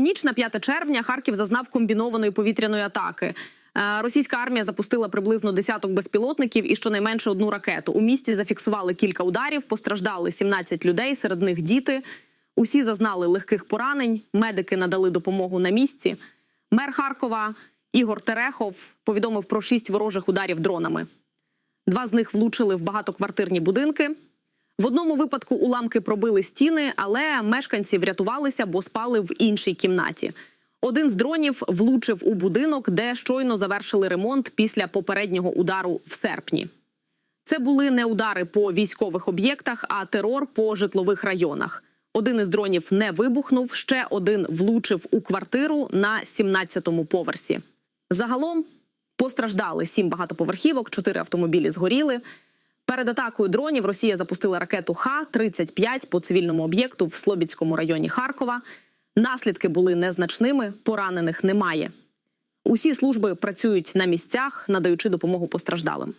Ніч на 5 червня Харків зазнав комбінованої повітряної атаки. Е, Російська армія запустила приблизно десяток безпілотників і щонайменше одну ракету. У місті зафіксували кілька ударів, постраждали 17 людей, серед них діти. Усі зазнали легких поранень. Медики надали допомогу на місці. Мер Харкова Ігор Терехов повідомив про шість ворожих ударів дронами. Два з них влучили в багатоквартирні будинки. В одному випадку уламки пробили стіни, але мешканці врятувалися, бо спали в іншій кімнаті. Один з дронів влучив у будинок, де щойно завершили ремонт після попереднього удару в серпні. Це були не удари по військових об'єктах, а терор по житлових районах. Один із дронів не вибухнув, ще один влучив у квартиру на 17-му поверсі. Загалом постраждали сім багатоповерхівок, чотири автомобілі згоріли. Перед атакою дронів Росія запустила ракету Х-35 по цивільному об'єкту в Слобідському районі Харкова. Наслідки були незначними, поранених немає. Усі служби працюють на місцях, надаючи допомогу постраждалим.